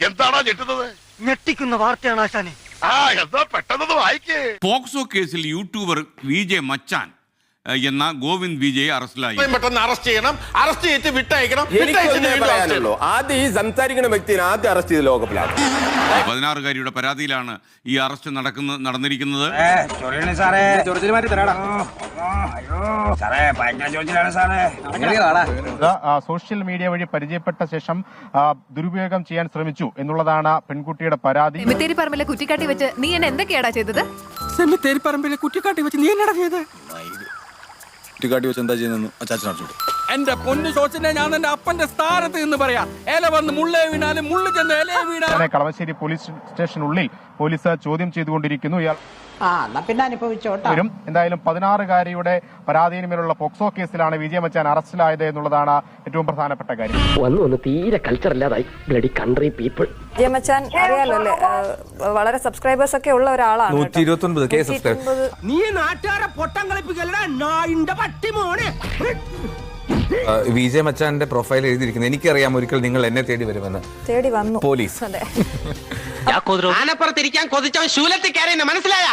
എന്താണോ ഞെട്ടുന്നത്? ഞെട്ടിക്കുന്ന വാർത്തയാണ് ആശാനെ. ആ എന്താ പെട്ടെന്ന് വായിക്കേ. പോക്സോ കേസിൽ യൂട്യൂബർ വി ജെ മച്ചാൻ എന്ന ഗോവിന്ദ് വിജയ് അറസ്റ്റിലായി. പെട്ടെന്ന് അറസ്റ്റ് ചെയ്യണം. അറസ്റ്റ് ചെയ്തിട്ട് വിട്ടയക്കണം. ആദ്യം ഈ സംസാരിക്കുന്ന വ്യക്തിനെ ആദ്യം അറസ്റ്റ് ചെയ്ത് ലോകപ്പിലാണ് പതിനാറുകാരിയുടെ പരാതിയിലാണ് ഈ അറസ്റ്റ് നടക്കുന്ന നടന്നിരിക്കുന്നത്. സോഷ്യൽ മീഡിയ വഴി പരിചയപ്പെട്ട ശേഷം ദുരുപയോഗം ചെയ്യാൻ ശ്രമിച്ചു എന്നുള്ളതാണ് പെൺകുട്ടിയുടെ പരാതി. സെമിത്തേരി പറമ്പിലെ കുറ്റിക്കാട്ടി വെച്ച് നീ എന്നെ എന്തൊക്കെയാടാ ചെയ്തത്? സെമിത്തേരി പറമ്പിലെ കുറ്റിക്കാട്ടി വെച്ച് നീ എന്നടാ ചെയ്ത് കുട്ടിക്കാട്ടി വെച്ച് എന്താ ചെയ്യുന്നു അച്ചാച്ചൻ എന്റെ പൊന്നു ശോചനെ ഞാൻ എന്റെ അപ്പന്റെ സ്ഥാനത്ത് നിന്ന് പറയാ. ഇല വന്ന് മുള്ളേ വീണാലും മുള്ളു ചെന്ന് ഇല വീണാലും കളമശ്ശേരി പോലീസ് സ്റ്റേഷനുള്ളിൽ പോലീസ് ചോദ്യം ചെയ്തുകൊണ്ടിരിക്കുന്നു. ഇയാൾ എന്നാ വരും. എന്തായാലും പതിനാറുകാരിയുടെ പരാതിയിന് മേലുള്ള പോക്സോ കേസിലാണ് വിജയ മച്ചാൻ അറസ്റ്റിലായത് എന്നുള്ളതാണ് ഏറ്റവും പ്രധാനപ്പെട്ട കാര്യം. വന്നു വന്ന് തീരെ കൾച്ചർ ഇല്ലാതായി. ബ്ലഡി കൺട്രി പീപ്പിൾ ജയമച്ചാൻ അറിയാലോ അല്ലേ? ആ, വളരെ സബ്സ്ക്രൈബേഴ്സ് ഒക്കെ ഉള്ള ഒരാളാണ് നൂറ്റി ഇരുപത്തി ഒൻപത് കെ സബ്സ്ക്രൈബ് നീ നാട്ടുകാരെ പൊട്ടം കളിപ്പിക്കലടാ നായിന്റെ പട്ടി മോനെ. വിജയ് മച്ചാന്റെ പ്രൊഫൈൽ എഴുതിയിരിക്കുന്നത് എനിക്കറിയാം ഒരിക്കൽ നിങ്ങൾ എന്നെ തേടി വരുമെന്ന്. തേടി വന്നു. പോലീസ്. അതെ. ആനപ്പുറത്തിരിക്കാൻ കൊതിച്ചവൻ ശൂലത്തിൽ മനസ്സിലായ?